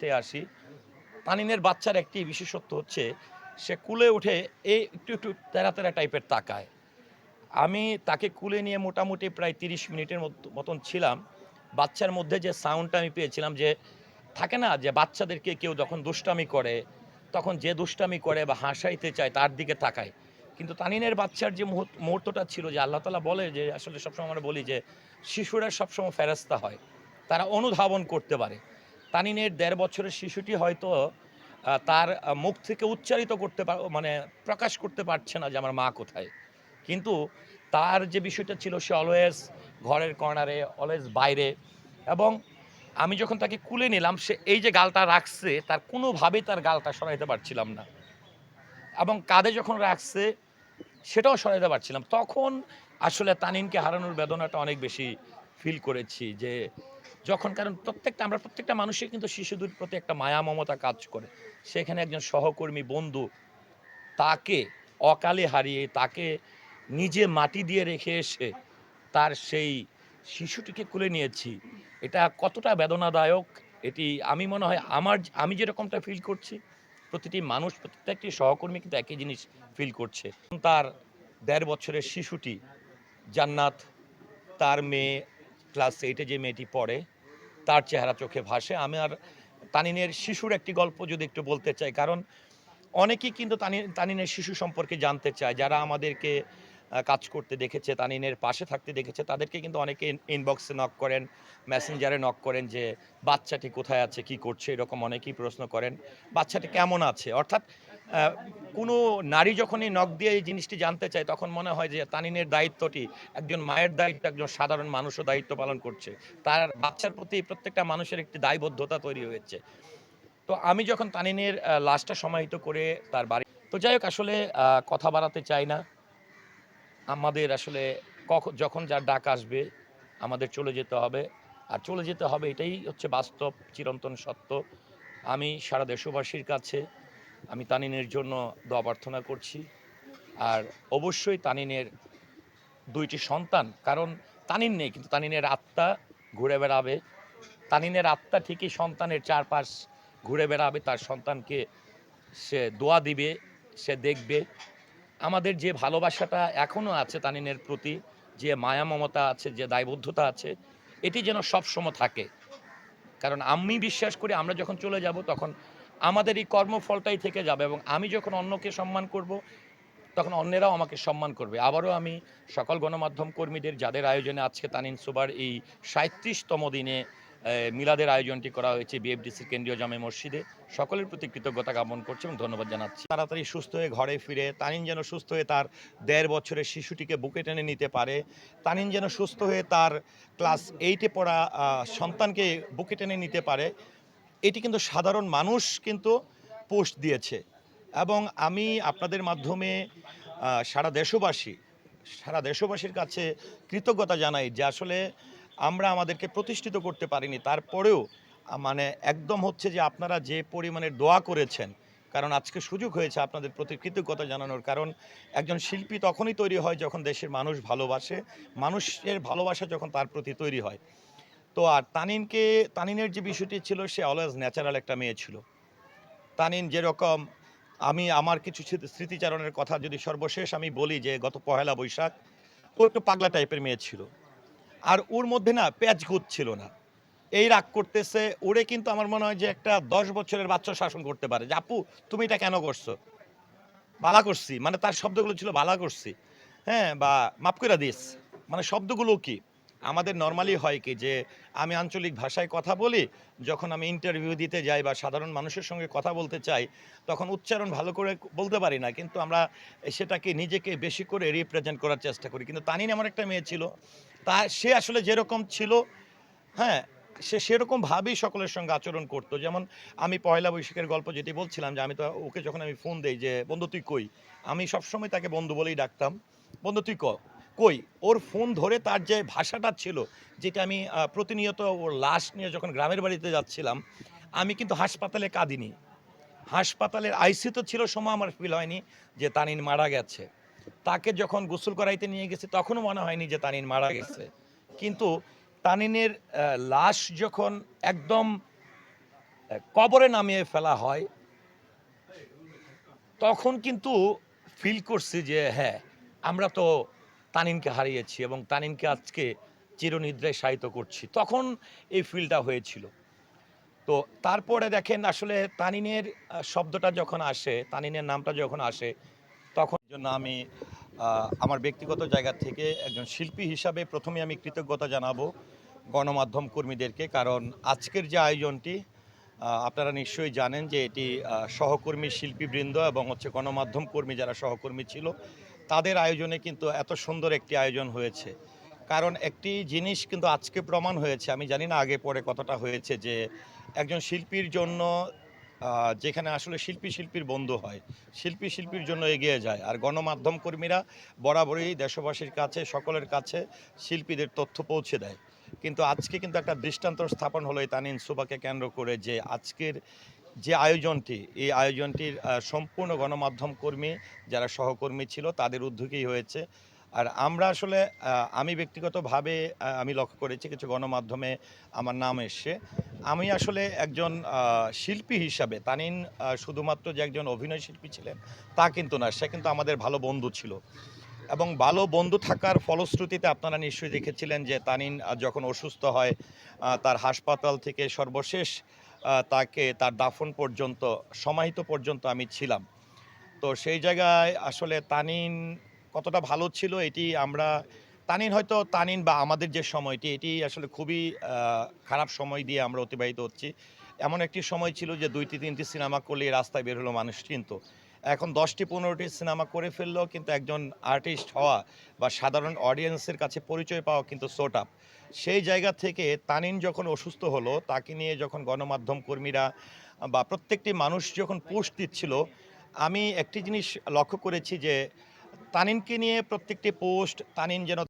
শিশুটিতে আসি। তানিনের বাচ্চার একটি বিশেষত্ব হচ্ছে, সে কুলে উঠে এই একটু একটু তেরা তেরা টাইপের তাকায়। আমি তাকে কুলে নিয়ে মোটামুটি প্রায় তিরিশ মিনিটের মত- মতন ছিলাম। বাচ্চার মধ্যে যে সাউন্ডটা আমি পেয়েছিলাম যে, থাকে না যে বাচ্চাদেরকে কেউ যখন দুষ্টামি করে, তখন যে দুষ্টামি করে বা হাসাইতে চায় তার দিকে তাকায়। কিন্তু তানিনের বাচ্চার যে মুহূর্ত- মুহূর্তটা ছিল যে আল্লাহ তালা বলে যে, আসলে সবসময় আমরা বলি যে, শিশুরা সবসময় ফেরস্তা হয়। তারা অনুধাবন করতে পারে। তানিনের দেড় বছরের শিশুটি হয়তো তার মুখ থেকে উচ্চারিত করতে মানে প্রকাশ করতে পারছে না যে আমার মা কোথায়। কিন্তু তার যে বিষয়টা ছিল, সে অলওয়েজ ঘরের কর্নারে অলওয়েজ বাইরে। এবং আমি যখন তাকে কুলে নিলাম, সে এই যে গালটা রাখছে, তার কোনোভাবেই তার গালটা সরাইতে পারছিলাম না। এবং কাঁধে যখন রাখছে, সেটাও সরাইতে পারছিলাম। তখন আসলে তানিনকে হারানোর বেদনাটা অনেক বেশি ফিল করেছি যে যখন কারণ প্রত্যেকটা, আমরা প্রত্যেকটা মানুষের কিন্তু শিশুদের প্রতি একটা মায়া মমতা কাজ করে। সেখানে একজন সহকর্মী, বন্ধু তাকে অকালে হারিয়ে, তাকে নিজে মাটি দিয়ে রেখে এসে তার সেই শিশুটিকে কুলে নিয়েছি, এটা কতটা বেদনাদায়ক, এটি আমি মনে হয় আমার, আমি যেরকমটা ফিল করছি, প্রতিটি মানুষ, প্রত্যেকটি সহকর্মী কিন্তু একই জিনিস ফিল করছে। তার দেড় বছরের শিশুটি জান্নাত, তার মেয়ে ক্লাস এইটে যে মেয়েটি পড়ে, তার চেহারা চোখে ভাসে। আমি আর তানিনের শিশুর একটি গল্প যদি একটু বলতে চাই, কারণ অনেকেই কিন্তু তানি- তানিনের শিশু সম্পর্কে জানতে চায়। যারা আমাদেরকে কাজ করতে দেখেছে, তানিনের পাশে থাকতে দেখেছে, তাদেরকে কিন্তু অনেকে ইনবক্সে নক করেন মেসেঞ্জারে নক করেন যে, বাচ্চাটি কোথায় আছে, কি করছে, এরকম অনেকেই প্রশ্ন করেন, বাচ্চাটি কেমন আছে? অর্থাৎ কোনো নারী যখনই নখ দিয়ে এই জিনিসটি জানতে চায়, তখন মনে হয় যে তানিনের দায়িত্বটি একজন মায়ের দায়িত্ব, একজন সাধারণ মানুষও দায়িত্ব পালন করছে। তার বাচ্চার প্রতি প্রত্যেকটা মানুষের একটি দায়বদ্ধতা তৈরি হয়েছে। তো আমি যখন তানিনের লাশটা সমাহিত করে তার বাড়ি, তো যাই হোক, আসলে কথা বাড়াতে চাই না। আমাদের আসলে কখন যখন যার ডাক আসবে, আমাদের চলে যেতে হবে। আর চলে যেতে হবে এটাই হচ্ছে বাস্তব, চিরন্তন সত্য। আমি সারা দেশবাসীর কাছে আমি তানিনের জন্য দোয়া প্রার্থনা করছি। আর অবশ্যই তানিনের দুইটি সন্তান, কারণ তানিন নেই, কিন্তু তানিনের আত্মা ঘুরে বেড়াবে। তানিনের আত্মা ঠিকই সন্তানের চারপাশ ঘুরে বেড়াবে, তার সন্তানকে সে দোয়া দিবে, সে দেখবে। আমাদের যে ভালোবাসাটা এখনও আছে তানিনের প্রতি, যে মায়া মমতা আছে, যে দায়বদ্ধতা আছে, এটি যেন সবসময় থাকে। কারণ আমি বিশ্বাস করি আমরা যখন চলে যাব তখন আমাদের এই কর্মফলটাই থেকে যাবে এবং আমি যখন অন্যকে সম্মান করব, তখন অন্যেরাও আমাকে সম্মান করবে। আবারও আমি সকল গণমাধ্যম কর্মীদের, যাদের আয়োজনে আজকে তানিন সুবার এই সাঁত্রিশতম দিনে মিলাদের আয়োজনটি করা হয়েছে বিএফডিসির কেন্দ্রীয় জামে মসজিদে, সকলের প্রতি কৃতজ্ঞতা জ্ঞাপন করছে এবং ধন্যবাদ জানাচ্ছি। তাড়াতাড়ি সুস্থ হয়ে ঘরে ফিরে, তানিন যেন সুস্থ হয়ে তার দেড় বছরের শিশুটিকে বুকে টেনে নিতে পারে, তানিন যেন সুস্থ হয়ে তার ক্লাস এইটে পড়া সন্তানকে বুকে টেনে নিতে পারে এটি কিন্তু সাধারণ মানুষ কিন্তু পোস্ট দিয়েছে। এবং আমি আপনাদের মাধ্যমে সারা দেশবাসী, সারা দেশবাসীর কাছে কৃতজ্ঞতা জানাই যে আসলে আমরা আমাদেরকে প্রতিষ্ঠিত করতে পারিনি। তারপরেও মানে একদম হচ্ছে যে আপনারা যে পরিমাণের দোয়া করেছেন, কারণ আজকে সুযোগ হয়েছে আপনাদের প্রতি কৃতজ্ঞতা জানানোর কারণ, একজন শিল্পী তখনই তৈরি হয় যখন দেশের মানুষ ভালোবাসে, মানুষের ভালোবাসা যখন তার প্রতি তৈরি হয়। তো আর তানিনকে, তানিনের যে বিষয়টি ছিল, সে অলওয়েজ ন্যাচারাল একটা মেয়ে ছিল। তানিন যেরকম, আমি আমার কিছু স্মৃতিচারণের কথা যদি সর্বশেষ আমি বলি যে গত পহেলা বৈশাখ, ও একটু পাগলা টাইপের মেয়ে ছিল। আর ওর মধ্যে না প্যাচগুত ছিল না। এই রাগ করতেছে, ওরে কিন্তু আমার মনে হয় যে একটা দশ বছরের বাচ্চা শাসন করতে পারে। যে, আপু, তুমি এটা কেন করছ? বালা করছি। মানে তার শব্দগুলো ছিল, বালা করছি। হ্যাঁ বা মাপ করে দিস। মানে শব্দগুলো কি? আমাদের নর্মালি হয় কি যে, আমি আঞ্চলিক ভাষায় কথা বলি, যখন আমি ইন্টারভিউ দিতে যাই বা সাধারণ মানুষের সঙ্গে কথা বলতে চাই, তখন উচ্চারণ ভালো করে বলতে পারি না, কিন্তু আমরা সেটাকে নিজেকে বেশি করে রিপ্রেজেন্ট করার চেষ্টা করি। কিন্তু তানিন এমন একটা মেয়ে ছিল, তা সে আসলে যেরকম ছিল হ্যাঁ সে সেরকমভাবেই সকলের সঙ্গে আচরণ করতো। যেমন আমি পয়লা বৈশাখের গল্প যেটি বলছিলাম যে, আমি তো ওকে যখন আমি ফোন দিই যে, বন্ধু, তুই কই? আমি সবসময় তাকে বন্ধু বলেই ডাকতাম, বন্ধু, তুই ক? কই? ওর ফোন ধরে তার যে ভাষাটা ছিল, যেটা আমি প্রতিনিয়ত ওর লাশ নিয়ে যখন গ্রামের বাড়িতে যাচ্ছিলাম, আমি কিন্তু হাসপাতালে কাঁদিনি। হাসপাতালের আইসি তো ছিল সময় আমার ফিল হয়নি যে তানিন মারা গেছে। তাকে যখন গোসল করাইতে নিয়ে গেছে, তখনও মনে হয়নি যে তানিন মারা গেছে। কিন্তু তানিনের লাশ যখন একদম কবরে নামিয়ে ফেলা হয়, তখন কিন্তু ফিল করছি যে হ্যাঁ আমরা তো তানিনকে হারিয়েছি এবং তানিনকে আজকে চিরনিদ্রায় শায়িত করছি। তখন এই ফিলটা হয়েছিল। তো তারপরে দেখেন আসলে তানিনের শব্দটা যখন আসে, তানিনের নামটা যখন আসে, তখন জন্য আমি আমার ব্যক্তিগত জায়গা থেকে একজন শিল্পী হিসাবে প্রথমে আমি কৃতজ্ঞতা জানাব গণমাধ্যম কর্মীদেরকে। কারণ আজকের যে আয়োজনটি আপনারা নিশ্চয়ই জানেন যে এটি সহকর্মী শিল্পীবৃন্দ এবং হচ্ছে গণমাধ্যম কর্মী যারা সহকর্মী ছিল তাদের আয়োজনে কিন্তু এত সুন্দর একটি আয়োজন হয়েছে। কারণ একটি জিনিস কিন্তু আজকে প্রমাণ হয়েছে, আমি জানি না আগে পরে কতটা হয়েছে যে একজন শিল্পীর জন্য যেখানে আসলে শিল্পী শিল্পীর বন্ধু হয়, শিল্পী শিল্পীর জন্য এগিয়ে যায়। আর গণমাধ্যম কর্মীরা বরাবরই দেশবাসীর কাছে, সকলের কাছে শিল্পীদের তথ্য পৌঁছে দেয়। কিন্তু আজকে কিন্তু একটা দৃষ্টান্ত স্থাপন হলো এই তানিন সুবাকে কেন্দ্র করে যে আজকের যে আয়োজনটি, এই আয়োজনটির সম্পূর্ণ গণমাধ্যম কর্মী যারা সহকর্মী ছিল তাদের উদ্যোগেই হয়েছে। আর আমরা আসলে আমি ব্যক্তিগতভাবে আমি লক্ষ্য করেছি কিছু গণমাধ্যমে আমার নাম এসছে। আমি আসলে একজন শিল্পী হিসাবে, তানিন শুধুমাত্র যে একজন অভিনয় শিল্পী ছিলেন, তা কিন্তু না, সে কিন্তু আমাদের ভালো বন্ধু ছিল। এবং ভালো বন্ধু থাকার ফলশ্রুতিতে আপনারা নিশ্চয়ই দেখেছিলেন যে তানিন যখন অসুস্থ হয় তার হাসপাতাল থেকে সর্বশেষ তাকে তার দাফন পর্যন্ত, সমাহিত পর্যন্ত আমি ছিলাম। তো সেই জায়গায় আসলে তানিন কতটা ভালো ছিল এটি আমরা, তানিন হয়তো তানিন বা আমাদের যে সময়টি, এটি আসলে খুবই খারাপ সময় দিয়ে আমরা অতিবাহিত হচ্ছি। এমন একটি সময় ছিল যে দুইটি, তিনটি সিনেমা করলে রাস্তায় বের হলো মানুষ চিনতো এখন দশটি, পনেরোটি সিনেমা করে ফেললেও কিন্তু একজন আর্টিস্ট হওয়া বা সাধারণ অডিয়েন্সের কাছে পরিচয় পাওয়া কিন্তু সোট আপ সেই জায়গা থেকে তানিন যখন অসুস্থ হলো, তাকে নিয়ে যখন গণমাধ্যম কর্মীরা বা প্রত্যেকটি মানুষ যখন পোস্ট দিচ্ছিল, আমি একটি জিনিস লক্ষ্য করেছি যে, তানিনকে নিয়ে প্রত্যেকটি পোস্ট, তানিন যেন